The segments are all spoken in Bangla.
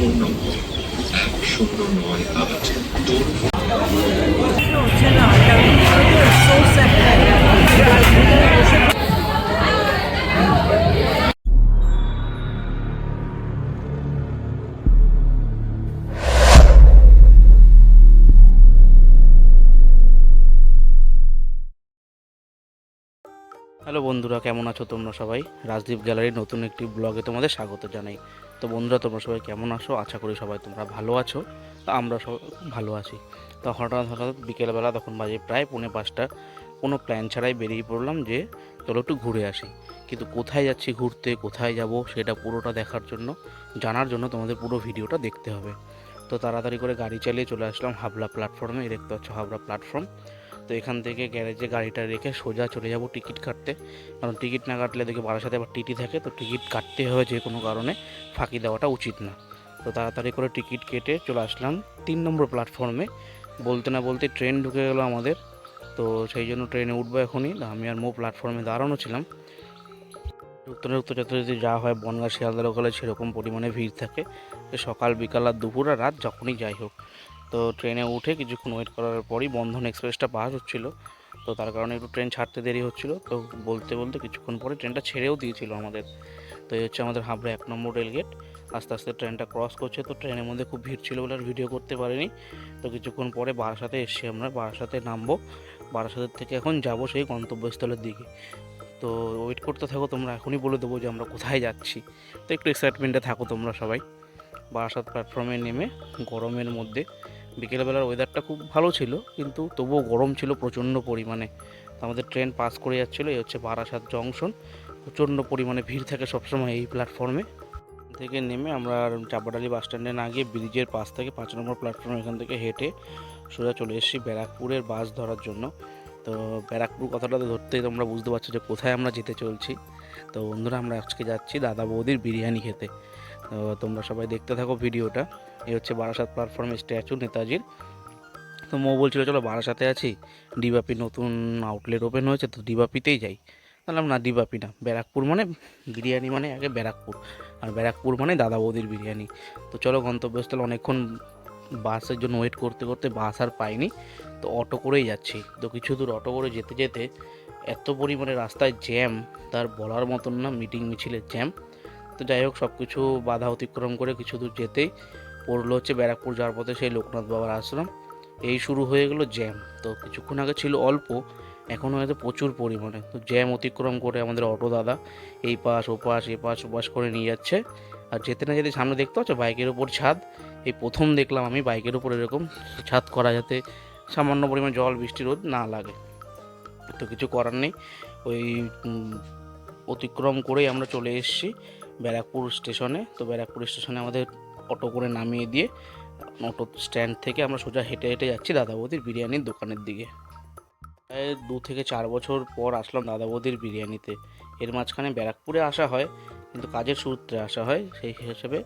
ফোন নম্বর এক শূন্য নয় আট সোর্স হ্যালো বন্ধুরা, কেমন আছো তোমরা সবাই? রাজদীপ গ্যালারির নতুন একটি ব্লগে তোমাদের স্বাগত জানাই। তো বন্ধুরা, তোমরা সবাই কেমন আছো? আশা করি সবাই তোমরা ভালো আছো। তো আমরা সব ভালো আছি। তো হঠাৎ হঠাৎ বিকেলবেলা তখন বাজে প্রায় পৌনে পাঁচটা। কোনো প্ল্যান ছাড়াই বেরিয়ে পড়লাম যে, চলো একটু ঘুরে আসি। কিন্তু কোথায় যাচ্ছি ঘুরতে, কোথায় যাব, সেটা পুরোটা দেখার জন্য, জানার জন্য তোমাদের পুরো ভিডিওটা দেখতে হবে। তো তাড়াতাড়ি করে গাড়ি চালিয়ে চলে আসলাম হাবলা প্ল্যাটফর্মে দেখতে পাচ্ছ হাবলা প্ল্যাটফর্ম তো এখান থেকে গ্যারেজে গাড়িটা রেখে সোজা চলে যাব টিকিট কাটতে। কারণ টিকিট না কাটলে দেখি বারার সাথে আবার টিটি থাকে, তো টিকিট কাটতে হবে যে কোনো কারণে। ফাঁকি দেওয়াটা উচিত না। তো তাড়াতাড়ি করে টিকিট কেটে চলে আসলাম তিন নম্বর প্ল্যাটফর্মে বলতে না বলতে ট্রেন ঢুকে গেলো আমাদের। তো সেই জন্য ট্রেনে উঠবো এখনই। আমি আর মো প্ল্যাটফর্মে দাঁড়ানো ছিলাম। ঢুকতে ঢুকতে যদি যা হয়, বনগা শিয়ালদা ওখানে সেরকম পরিমাণে ভিড় থাকে। সকাল, বিকাল আর দুপুর আর রাত যখনই যাই হোক। তো ট্রেনে উঠে কিছুক্ষণ ওয়েট করার পরই বন্ধন এক্সপ্রেসটা পাস হচ্ছিল। তো তার কারণে একটু ট্রেন ছাড়তে দেরি হচ্ছিল। তো বলতে বলতে কিছুক্ষণ পরে ট্রেনটা ছেড়েও দিয়েছিল আমাদের। তো এই হচ্ছে আমাদের হাবড়া এক নম্বর রেলগেট আস্তে আস্তে ট্রেনটা ক্রস করছে। তো ট্রেনের মধ্যে খুব ভিড় ছিল বলে আর ভিডিও করতে পারিনি। তো কিছুক্ষণ পরে বারাসাতে এসছি আমরা। বারাসাতে নামবো। বারাসাতের থেকে এখন যাব সেই গন্তব্যস্থলের দিকে। তো ওয়েট করতে থাকো তোমরা। এখনই বলে দেবো যে আমরা কোথায় যাচ্ছি। তো একটু এক্সাইটমেন্টে থাকো তোমরা সবাই। বারাসাত প্ল্যাটফর্মে নেমে গরমের মধ্যে বিকেলবেলার ওয়েদারটা খুব ভালো ছিল, কিন্তু তবুও গরম ছিল প্রচণ্ড পরিমাণে। আমাদের ট্রেন পাস করে যাচ্ছিল, এই হচ্ছে বারাসাত জংশন প্রচণ্ড পরিমাণে ভিড় থাকে সবসময় এই প্ল্যাটফর্মে থেকে নেমে আমরা চাপাডালি বাস স্ট্যান্ডে না গিয়ে ব্রিজের পাশ থেকে পাঁচ নম্বর প্ল্যাটফর্ম এখান থেকে হেঁটে সোজা চলে এসেছি ব্যারাকপুরের বাস ধরার জন্য। তো ব্যারাকপুর কথাটা তো ধরতেই তোমরা বুঝতে পারছ যে কোথায় আমরা যেতে চলছি। তো বন্ধুরা, আমরা আজকে যাচ্ছি দাদা বৌদির বিরিয়ানি খেতে। তো তোমরা সবাই দেখতে থাকো ভিডিওটা। এই হচ্ছে বারাসাত প্ল্যাটফর্মে স্ট্যাচু নেতাজির। তো মৌ বলছিল, চলো বারাসাতে আছি। ডিবাপি নতুন আউটলেট ওপেন হয়েছে, তো ডিবাপিতেই যাই। বললাম, না, ডিবাপি না, ব্যারাকপুর মানে বিরিয়ানি মানে আগে ব্যারাকপুর। আর ব্যারাকপুর মানে দাদা বৌদির বিরিয়ানি। তো চলো গন্তব্যস্থলে অনেকক্ষণ বাসের জন্য ওয়েট করতে করতে বাস আর পাইনি। তো অটো করেই যাচ্ছি। তো কিছু দূর অটো করে যেতে যেতে এত পরিমাণে রাস্তায় জ্যাম তার বলার মতন না মিটিং মিছিলের জ্যাম তো যাই হোক সব কিছু বাধা অতিক্রম করে কিছু দূর যেতেই পড়ল হচ্ছে ব্যারাকপুর যাওয়ার পথে সেই লোকনাথ বাবার আশ্রম। এই শুরু হয়ে গেলো জ্যাম। তো কিছুক্ষণ আগে ছিল অল্প, এখন হয়তো প্রচুর পরিমাণে। তো জ্যাম অতিক্রম করে আমাদের অটো দাদা এই পাশ, ও পাশ, এ পাশ, ও পাশ করে নিয়ে যাচ্ছে। আর যেতে না যেতে সামনে দেখতে পাচ্ছ বাইকের উপর ছাদ? এই প্রথম দেখলাম আমি বাইকের উপর এরকম ছাদ করা যাতে সামান্য পরিমাণ জল, বৃষ্টি, রোদ না লাগে। তো কিছু করার নেই। ওই অতিক্রম করেই আমরা চলে এসেছি ব্যারাকপুর স্টেশনে। তো ব্যারাকপুর স্টেশনে আমাদের অটো করে নামিয়ে দিয়ে অটো স্ট্যান্ড থেকে আমরা সোজা হেঁটে হেঁটে যাচ্ছি দাদা বৌদির বিরিয়ানির দোকানের দিকে। প্রায় দু থেকে চার বছর পর আসলাম দাদা বৌদির বিরিয়ানিতে। এর মাঝখানে ব্যারাকপুরে আসা হয়, কিন্তু কাজের সূত্রে আসা হয়, সেই হিসেবে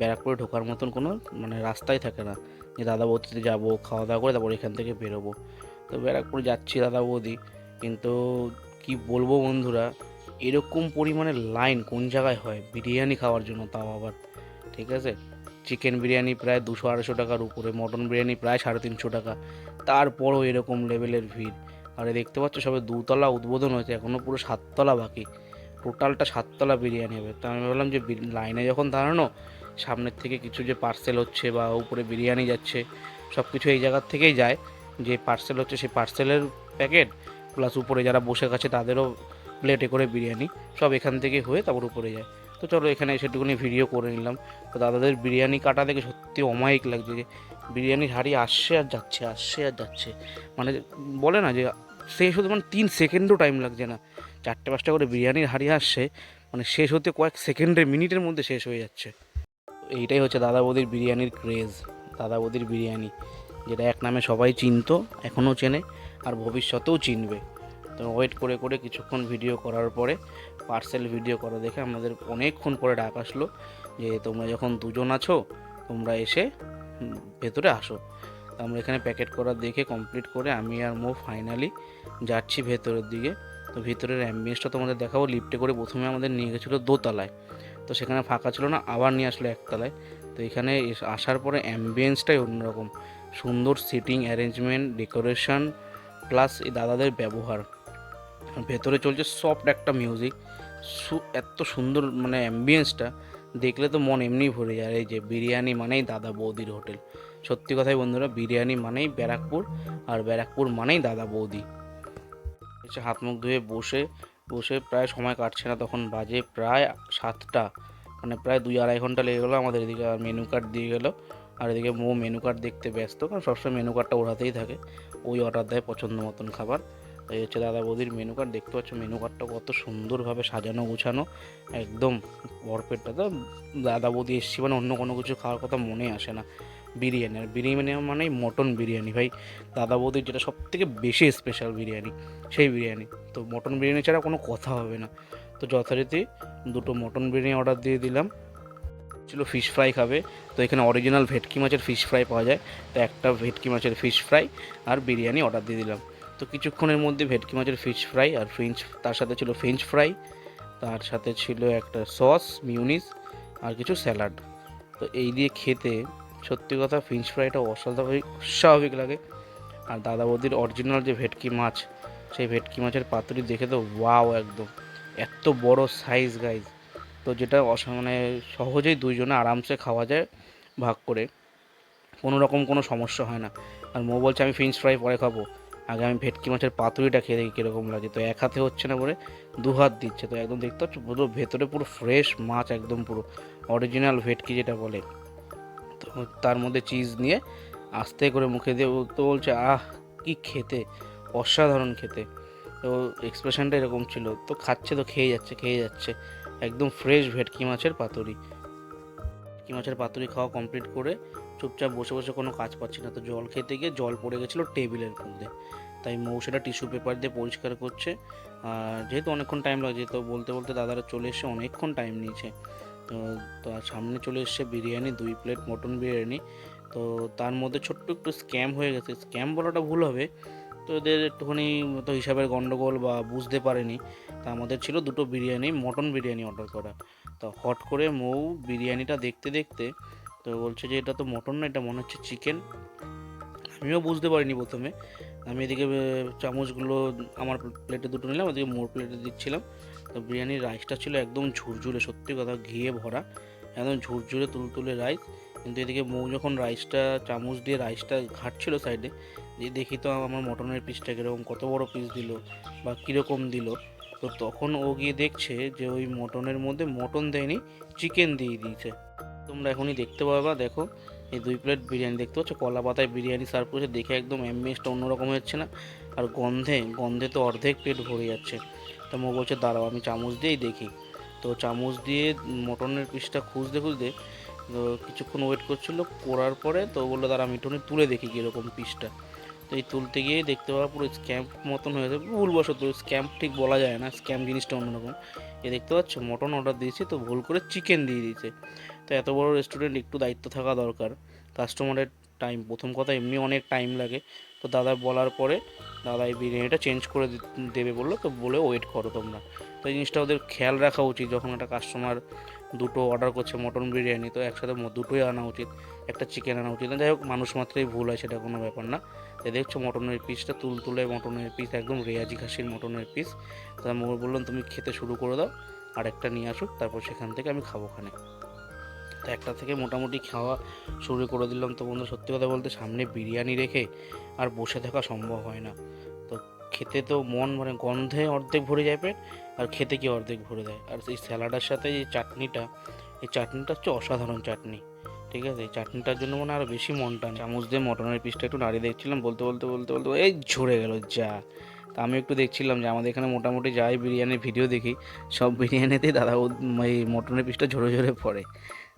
ব্যারাকপুরে ঢোকার মতন কোনো মানে রাস্তাই থাকে না। যে দাদা বৌদিতে যাব খাওয়া দাওয়া করে তারপর এখান থেকে বেরোবো। তো ব্যারাকপুরে যাচ্ছি দাদা বৌদি কিন্তু কি বলব বন্ধুরা, এরকম পরিমাণে লাইন কোন জায়গায় হয়? বিরিয়ানি খাওয়ার জন্য তাও আবার, ঠিক আছে? চিকেন বিরিয়ানি প্রায় দুশো আড়াইশো টাকার উপরে, মটন বিরিয়ানি প্রায় সাড়ে তিনশো টাকা। তারপরও এরকম লেভেলের ভিড়। আর দেখতে পাচ্ছ সবে দুতলা উদ্বোধন হয়েছে এখনও পুরো সাততলা বাকি। টোটালটা সাততলা বিরিয়ানি হবে। তা আমি ভাবলাম যে লাইনে যখন দাঁড়ানো, সামনের থেকে কিছু যে পার্সেল হচ্ছে বা উপরে বিরিয়ানি যাচ্ছে সব কিছু এই জায়গার থেকেই যায়। যে পার্সেল হচ্ছে সেই পার্সেলের প্যাকেট প্লাস উপরে যারা বসে গেছে তাদেরও প্লেটে করে বিরিয়ানি। সব এখান থেকে হয়ে তারপর উপরে যায়। তো চলো এখানে সেটুকুনি ভিডিও করে নিলাম। তো দাদাদের বিরিয়ানি কাটা দেখে সত্যি অমায়িক লাগছে যে বিরিয়ানির হাড়ি আসছে আর যাচ্ছে, আসছে আর যাচ্ছে। মানে বলে না যে শেষ হতে মানে তিন সেকেন্ডও টাইম লাগছে না। চারটে পাঁচটা করে বিরিয়ানির হাড়ি আসছে মানে শেষ হতে কয়েক সেকেন্ডের মিনিটের মধ্যে শেষ হয়ে যাচ্ছে। এইটাই হচ্ছে দাদা বৌদির বিরিয়ানির ক্রেজ দাদা বৌদির বিরিয়ানি, যেটা এক নামে সবাই চিনতো এখনও চেনে, আর ভবিষ্যতেও চিনবে। তো ওয়েট করে করে কিছুক্ষণ ভিডিও করার পরে পার্সেল ভিডিও করা দেখে আমাদের অনেকক্ষণ পরে ডাক আসলো যে, তোমরা যখন দুজন আছো, তোমরা এসে ভেতরে আসো। আমরা এখানে প্যাকেট করা দেখে কমপ্লিট করে আমি আর মো ফাইনালি যাচ্ছি ভেতরের দিকে। তো ভিতরের অ্যাম্বিয়েন্সটা তোমাদের দেখাবো। লিফটে করে প্রথমে আমাদের নিয়ে গেছিল দোতলায়। তো সেখানে ফাঁকা ছিল না, আবার নিয়ে আসলো একতলায়। তো এখানে আসার পরে অ্যাম্বিয়েন্সটাই অন্যরকম। সুন্দর সিটিং অ্যারেঞ্জমেন্ট ডেকোরেশন প্লাস এই দাদাদের ব্যবহার। ভেতরে চলছে সফট একটা মিউজিক এত সুন্দর মানে অ্যাম্বিয়েন্সটা দেখলে তো মন এমনি ভরে যায়। এই যে বিরিয়ানি মানেই দাদা বৌদির হোটেল। সত্যি কথাই বন্ধুরা, বিরিয়ানি মানেই ব্যারাকপুর, আর ব্যারাকপুর মানেই দাদা বৌদি। এসে হাত মুখ ধুয়ে বসে বসে প্রায় সময় কাটছে না, তখন বাজে প্রায় সাতটা। মানে প্রায় দুই আড়াই ঘণ্টা লেগে গেলো আমাদের এদিকে, আর মেনু কার্ড দিয়ে গেলো। আর এদিকে মো মেনু কার্ড দেখতে ব্যস্ত, কারণ সবসময় মেনু কার্ডটা ওড়াতেই থাকে। ওই অর্ডার দেয় পছন্দ মতন খাবার। এই হচ্ছে দাদা বৌদির মেনু কার্ড দেখতে পাচ্ছ মেনু কার্ডটা কত সুন্দরভাবে সাজানো গোছানো, একদম ভরপেটটা তো দাদা বৌদি এসছি মানে অন্য কোনো কিছু খাওয়ার কথা মনে আসে না। বিরিয়ানি, আর বিরিয়ানি মানেই মটন বিরিয়ানি ভাই। দাদা বৌদির যেটা সব থেকে বেশি স্পেশাল বিরিয়ানি, সেই বিরিয়ানি। তো মটন বিরিয়ানি ছাড়া কোনো কথা হবে না। তো যথারীতি দুটো মটন বিরিয়ানি অর্ডার দিয়ে দিলাম। ছিল ফিশ ফ্রাই খাবে। তো এখানে অরিজিনাল ভেটকি মাছের ফিশ ফ্রাই পাওয়া যায়। তো একটা ভেটকি মাছের ফিশ ফ্রাই আর বিরিয়ানি অর্ডার দিয়ে দিলাম। তো কিছুক্ষণের মধ্যে ভেটকি মাছের ফিশ ফ্রাই আর ফ্রেঞ্চ তার সাথে ছিল ফ্রেঞ্চ ফ্রাই তার সাথে ছিল একটা সস মিউনিস আর কিছু স্যালাড তো এই দিয়ে খেতে সত্যি কথা ফিঞ্চ ফ্রাইটা অস্বাভাবিক অস্বাভাবিক লাগে। আর দাদা বৌদির অরিজিনাল যে ভেটকি মাছ, সেই ভেটকি মাছের পাতুরি দেখে তো ওয়াও একদম। এত বড় সাইজ গাইজ তো যেটা অসা মানে সহজেই দুইজনে আরামসে খাওয়া যায় ভাগ করে। কোনো রকম কোনো সমস্যা হয় না। আর মো বলছে, আমি ফিঞ্চ ফ্রাই পরে খাব। আগে আমি ভেটকি মাছের পাতুরিটা খেয়ে দেখি কীরকম লাগে। তো এক হাতে হচ্ছে না বলে দু হাত দিচ্ছে। তো একদম দেখতে পাচ্ছ পুরো ভেতরে পুরো ফ্রেশ মাছ একদম পুরো অরিজিনাল ভেটকি যেটা বলে। তো তার মধ্যে চিজ নিয়ে আস্তে করে মুখে দিয়ে তো বলছে, আহ, কি খেতে? অসাধারণ খেতে। তো এক্সপ্রেশনটা এরকম ছিল। তো খাচ্ছে তো খেয়ে যাচ্ছে খেয়ে যাচ্ছে। একদম ফ্রেশ ভেটকি মাছের পাতুরি। ভেটকি মাছের পাতুরি খাওয়া কমপ্লিট করে চুপচাপ বসে বসে কোনো কাজ পাচ্ছি না। তো জল খেতে গিয়ে জল পড়ে গেছিল টেবিলের মধ্যে। তাই মৌ সেটা টিস্যু পেপার দিয়ে পরিষ্কার করছে। আর যেহেতু অনেকক্ষণ টাইম লাগছে, তো বলতে বলতে দাদারা চলে এসে অনেকক্ষণ টাইম নিয়েছে। তো তো আর সামনে চলে এসছে বিরিয়ানি, দুই প্লেট মটন বিরিয়ানি। তো তার মধ্যে ছোট্ট একটু স্ক্যাম হয়ে গেছে। স্ক্যাম বলাটা ভুল হবে। তো এদের একটুখানি তো হিসাবের গন্ডগোল বা বুঝতে পারেনি। তা আমাদের ছিল দুটো বিরিয়ানি মটন বিরিয়ানি অর্ডার করা। তো হট করে মৌ বিরিয়ানিটা দেখতে দেখতে তো বলছে যে এটা তো মটন না, এটা মনে হচ্ছে চিকেন। আমিও বুঝতে পারিনি প্রথমে। আমি এদিকে চামচগুলো আমার প্লেটে দুটো নিলাম, ওদিকে মোর প্লেটে দিচ্ছিলাম। তো বিরিয়ানির রাইসটা ছিল একদম ঝুরঝুরে, সত্যি কথা ঘিয়ে ভরা, একদম ঝুরঝুরে তুলতুলে রাইস কিন্তু এদিকে মৌ যখন রাইসটা চামচ দিয়ে রাইসটা ঘাটছিল সাইডে যে দেখি তো আমার মটনের পিসটা কীরকম, কত বড় পিস দিল বা কীরকম দিল। তো তখন ও গিয়ে দেখছে যে ওই মটনের মধ্যে মটন দেয়নি চিকেন দিয়ে দিয়েছে। তোমরা এখনই দেখতে পাবা, দেখো। এই দুই প্লেট বিরিয়ানি দেখতে পাচ্ছ? কলা পাতায় বিরিয়ানি সার্ভ করেছে, দেখে একদম অ্যাম্বিয়েন্সটা অন্যরকম হচ্ছে না? আর গন্ধে গন্ধে তো অর্ধেক প্লেট ভরে যাচ্ছে। তো মো বলছে, দাঁড়াও, আমি চামচ দিয়েই দেখি। তো চামচ দিয়ে মটনের পিসটা খুঁজতে খুঁজতে, তো কিছুক্ষণ ওয়েট করছিল, করার পরে তো বলল, দাঁড়া, আমি একটুখানি তুলে দেখি কীরকম পিসটা তো এই তুলতে গিয়ে দেখতে পাওয়া পুরো স্ক্যাম্প মতন হয়েছে ভুলবশত স্ক্যাম্প ঠিক বলা যায় না স্ক্যাম্প জিনিসটা অন্যরকম। এ দেখতে পাচ্ছ? মটন অর্ডার দিয়েছি, তো ভুল করে চিকেন দিয়ে দিয়েছে। তো এত বড় রেস্টুরেন্ট একটু দায়িত্ব থাকা দরকার। কাস্টমারের টাইম প্রথম কথা এমনি অনেক টাইম লাগে। তো দাদা বলার পরে দাদা এই বিরিয়ানিটা চেঞ্জ করে দেবে বলল, তো বলে ওয়েট করো তোমরা। তো এই জিনিসটা ওদের খেয়াল রাখা উচিত, যখন একটা কাস্টমার দুটো অর্ডার করছে মটন বিরিয়ানি, তো একসাথে দুটোই আনা উচিত। একটা চিকেন আনা উচিত না যাই হোক, মানুষ মাত্রই ভুল হয়, সেটা কোনো ব্যাপার না। তাই দেখছ মটনের পিসটা তুল তুলে মটনের পিস একদম রেয়াজি খাসির মটনের পিস তা মোর বললাম, তুমি খেতে শুরু করে দাও আর একটা নিয়ে আসুক, তারপর সেখান থেকে আমি খাব খানে তো একটা থেকে মোটামুটি খাওয়া শুরু করে দিলাম। তো বন্ধু, সত্যি কথা বলতে সামনে বিরিয়ানি রেখে আর বসে থাকা সম্ভব হয় না। তো খেতে তো মন মানে গন্ধে অর্ধেক ভরে যায় পেট, আর খেতে কি অর্ধেক ভরে দেয় আর এই স্যালাডের সাথে যে চাটনিটা, এই চাটনিটা হচ্ছে অসাধারণ চাটনি। ঠিক আছে? এই চাটনিটার জন্য মানে আরও বেশি মন টানে চামচ দিয়ে মটনের পিসটা একটু নাড়িয়ে দেখছিলাম, বলতে বলতে বলতে বলতে, এই ঝরে গেল যা। তা আমি একটু দেখছিলাম যে আমাদের এখানে মোটামুটি যাই বিরিয়ানির ভিডিও দেখি, সব বিরিয়ানিতেই দাদা এই মটনের পিসটা ঝরে ঝরে পড়ে।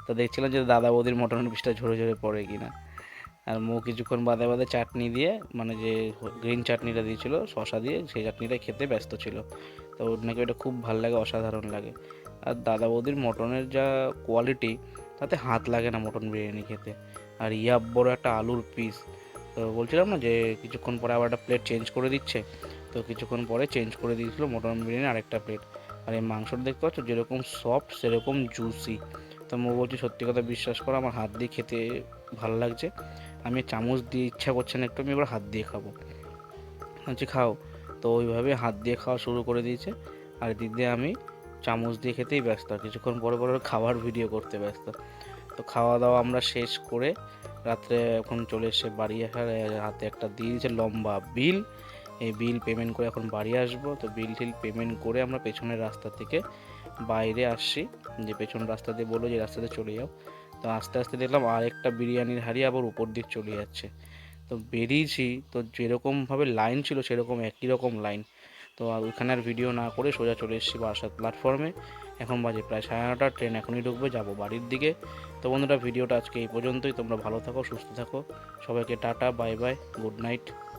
তো দেখছিলাম যে দাদা বৌদির মটনের পিসটা ঝরে ঝরে পড়ে কিনা। আর মো কিছুক্ষণ বাদে বাদে চাটনি দিয়ে মানে যে গ্রিন চাটনিটা দিয়েছিল শশা দিয়ে, সেই চাটনিটা খেতে ব্যস্ত ছিল। তো ওর নাকি ওটা খুব ভালো লাগে, অসাধারণ লাগে। আর দাদা বৌদির মটনের যা কোয়ালিটি তাতে হাত লাগে না মটন বিরিয়ানি খেতে। আর ইয়াব বড় একটা আলুর পিস তো বলছিলাম না যে, কিছুক্ষণ পরে আবার একটা প্লেট চেঞ্জ করে দিচ্ছে। তো কিছুক্ষণ পরে চেঞ্জ করে দিয়েছিলো মটন বিরিয়ানি আরেকটা প্লেট আর এই মাংসটা দেখতে পাচ্ছ যেরকম সফট সেরকম জুসি তো মো বলছি, সত্যি কথা বিশ্বাস করো, আমার হাত দিয়ে খেতে ভালো লাগছে। আমি চামচ দিয়ে ইচ্ছা করছে না একটু, আমি এবার হাত দিয়ে খাব। বলছি, খাও। তো ওইভাবে হাত দিয়ে খাওয়া শুরু করে দিয়েছে। আর দিদি, আমি চামচ দিয়ে খেতেই ব্যস্ত, কিছুক্ষণ বড় বড় খাবার ভিডিও করতে ব্যস্ত। তো খাওয়া দাওয়া আমরা শেষ করে রাত্রে এখন চলে এসে বাড়ি আসার হাতে একটা দিয়ে দিয়েছে লম্বা বিল। এই বিল পেমেন্ট করে এখন বাড়ি আসব। তো বিল টিল পেমেন্ট করে আমরা পেছনের রাস্তা থেকে বাইরে আসছি। যে পেছন রাস্তা দিয়ে বলল যে রাস্তাতে চলে যাও। তো আস্তে আস্তে দেখলাম আরেকটা বিরিয়ানির হাড়ি আবার উপর দিক চলে যাচ্ছে। তো বেরিয়েছি। তো যেরকমভাবে লাইন ছিল সেরকম একই রকম লাইন তো আর ওইখানে আর ভিডিও না করে সোজা চলে এসেছি বারাসাত প্ল্যাটফর্মে এখন বাজে প্রায় সাড়ে নটা ট্রেন এখনই ঢুকবে, যাব বাড়ির দিকে। তো বন্ধুরা ভিডিওটা আজকে এই পর্যন্তই। তোমরা ভালো থাকো, সুস্থ থাকো। সবাইকে tata bye bye good night